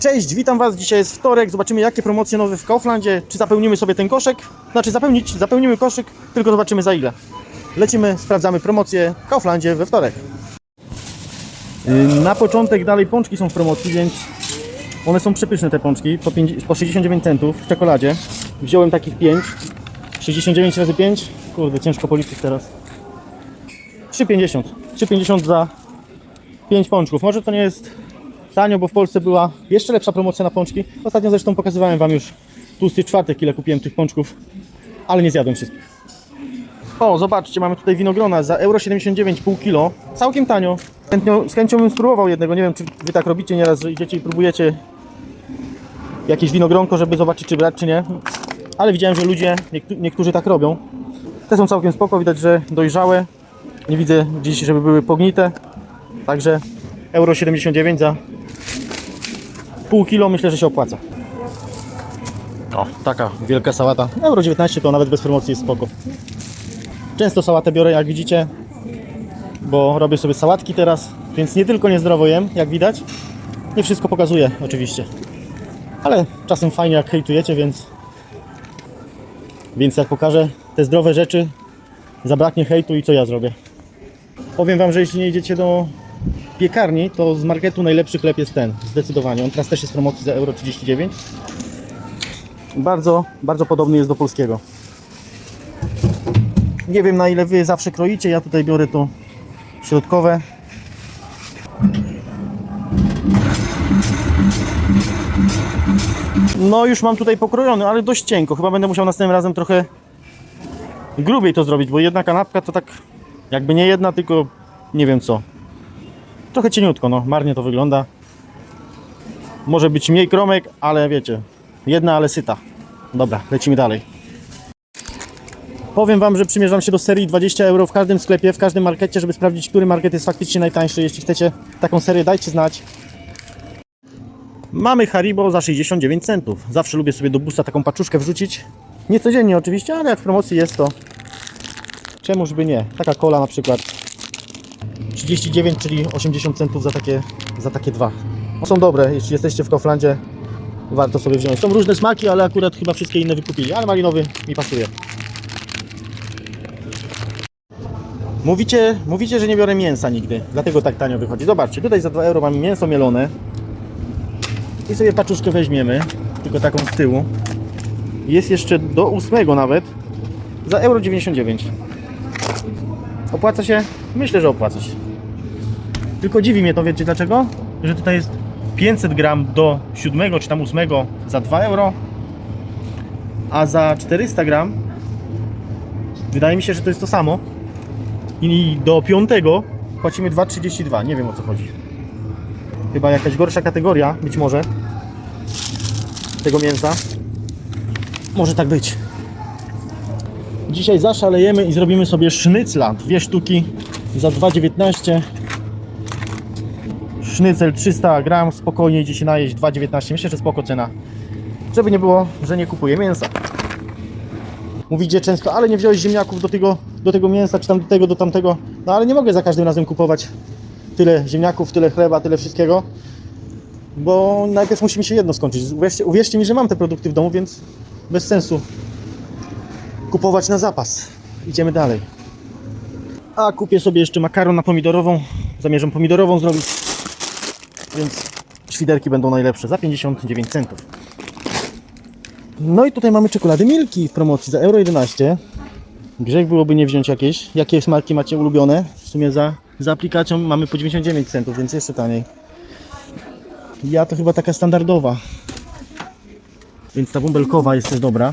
Cześć, witam Was. Dzisiaj jest wtorek. Zobaczymy, jakie promocje nowe w Kauflandzie. Czy zapełnimy sobie ten koszyk? Znaczy, zapełnić, zapełnimy koszyk, tylko zobaczymy za ile. Lecimy, sprawdzamy promocje w Kauflandzie we wtorek. Yy, Na początek dalej pączki są w promocji, więc one są przepyszne te pączki, po, 5, po 69 centów w czekoladzie. Wziąłem takich 5. 69 razy 5. Kurde, ciężko policzyć teraz. 3,50. 3,50 za 5 pączków. Może to nie jest tanio, bo w Polsce była jeszcze lepsza promocja na pączki. Ostatnio zresztą pokazywałem Wam już tłusty czwartek, ile kupiłem tych pączków, ale nie zjadłem wszystkich. O, zobaczcie, mamy tutaj winogrona za euro 79 pół kilo. Całkiem tanio. Chętnią, z chęcią bym spróbował jednego. Nie wiem, czy Wy tak robicie nieraz, że idziecie i próbujecie jakieś winogronko, żeby zobaczyć, czy brać, czy nie. Ale widziałem, że ludzie, niektó- niektórzy tak robią. Te są całkiem spoko, widać, że dojrzałe. Nie widzę gdzieś, żeby były pognite. Także euro 79 za pół kilo myślę, że się opłaca. O, taka wielka sałata. Euro 19 to nawet bez promocji jest spoko. Często sałatę biorę, jak widzicie, bo robię sobie sałatki teraz, więc nie tylko niezdrowo jem, jak widać. Nie wszystko pokazuję, oczywiście. Ale czasem fajnie, jak hejtujecie, więc więc jak pokażę te zdrowe rzeczy, zabraknie hejtu i co ja zrobię. Powiem Wam, że jeśli nie idziecie do piekarni, to z marketu najlepszy chleb jest ten, zdecydowanie. On teraz też jest w promocji za euro 39. Bardzo, bardzo podobny jest do polskiego. Nie wiem na ile Wy zawsze kroicie, ja tutaj biorę to środkowe. No już mam tutaj pokrojony, ale dość cienko. Chyba będę musiał następnym razem trochę grubiej to zrobić, bo jedna kanapka to tak jakby nie jedna, tylko nie wiem co. Trochę cieniutko, no, marnie to wygląda. Może być mniej kromek, ale wiecie, jedna, ale syta. Dobra, lecimy dalej. Powiem Wam, że przymierzam się do serii 20 euro w każdym sklepie, w każdym markecie, żeby sprawdzić, który market jest faktycznie najtańszy. Jeśli chcecie taką serię, dajcie znać. Mamy Haribo za 69 centów. Zawsze lubię sobie do busta taką paczuszkę wrzucić. Nie codziennie oczywiście, ale jak w promocji jest to czemuż by nie. Taka kola na przykład 39, czyli 80 centów za takie, za takie dwa. No są dobre, jeśli jesteście w Kauflandzie, warto sobie wziąć. Są różne smaki, ale akurat chyba wszystkie inne wykupili, ale malinowy mi pasuje. Mówicie, mówicie, że nie biorę mięsa nigdy, dlatego tak tanio wychodzi. Zobaczcie, tutaj za 2 euro mamy mięso mielone i sobie paczuszkę weźmiemy, tylko taką z tyłu. Jest jeszcze do 8 nawet za euro 99. Opłaca się? Myślę, że opłaca się. Tylko dziwi mnie to, wiecie dlaczego? Że tutaj jest 500 gram do 7 czy tam 8 za 2 euro, a za 400 gram wydaje mi się, że to jest to samo. I do 5 płacimy 2,32. Nie wiem o co chodzi. Chyba jakaś gorsza kategoria, być może, tego mięsa. Może tak być. Dzisiaj zaszalejemy i zrobimy sobie sznycla. Dwie sztuki za 2,19. Sznycel 300 gram, spokojnie idzie się najeść 2,19. Myślę, że spoko cena. Żeby nie było, że nie kupuję mięsa. Mówicie często, ale nie wziąłeś ziemniaków do tego, do tego mięsa, czy tam do tego, do tamtego. No ale nie mogę za każdym razem kupować tyle ziemniaków, tyle chleba, tyle wszystkiego. Bo najpierw musi mi się jedno skończyć. Uwierzcie, uwierzcie mi, że mam te produkty w domu, więc bez sensu kupować na zapas. Idziemy dalej. A kupię sobie jeszcze makaron na pomidorową. Zamierzam pomidorową zrobić. Więc świderki będą najlepsze za 59 centów. No i tutaj mamy czekolady Milki w promocji za euro 11. Grzech byłoby nie wziąć jakieś. Jakie smarki macie ulubione? W sumie za, za aplikacją mamy po 99 centów, więc jeszcze taniej. Ja to chyba taka standardowa. Więc ta bąbelkowa jest też dobra.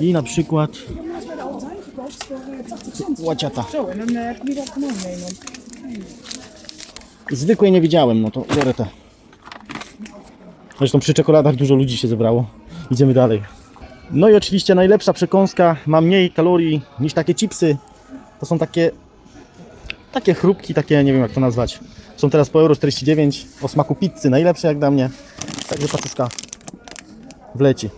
I na przykład łaciata. Zwykłej nie widziałem, no to biorę te. Zresztą przy czekoladach dużo ludzi się zebrało. Idziemy dalej. No i oczywiście najlepsza przekąska ma mniej kalorii niż takie chipsy. To są takie takie chrupki, takie nie wiem jak to nazwać. Są teraz po euro 49 o smaku pizzy, najlepsze jak dla mnie. Także paczuszka wleci.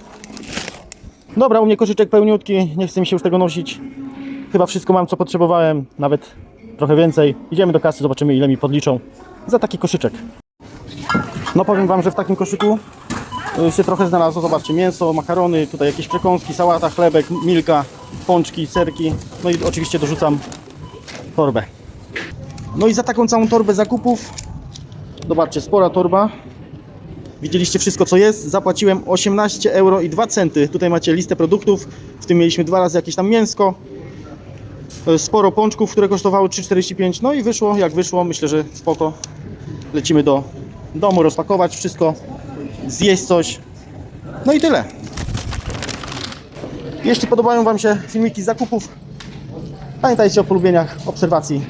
Dobra, u mnie koszyczek pełniutki, nie chce mi się już tego nosić. Chyba wszystko mam co potrzebowałem, nawet trochę więcej. Idziemy do kasy, zobaczymy ile mi podliczą za taki koszyczek. No powiem Wam, że w takim koszyku y, się trochę znalazło. Zobaczcie, mięso, makarony, tutaj jakieś przekąski, sałata, chlebek, milka, pączki, serki. No i oczywiście dorzucam torbę. No i za taką całą torbę zakupów, zobaczcie, spora torba. Widzieliście wszystko co jest. Zapłaciłem 18 euro i 2 centy. Tutaj macie listę produktów. W tym mieliśmy dwa razy jakieś tam mięsko. E, Sporo pączków, które kosztowały 3,45. No i wyszło jak wyszło. Myślę, że spoko. Lecimy do domu, rozpakować wszystko, zjeść coś. No i tyle. Jeśli podobają Wam się filmiki z zakupów, pamiętajcie o polubieniach, obserwacji.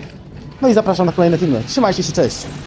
No i zapraszam na kolejne filmy. Trzymajcie się, cześć!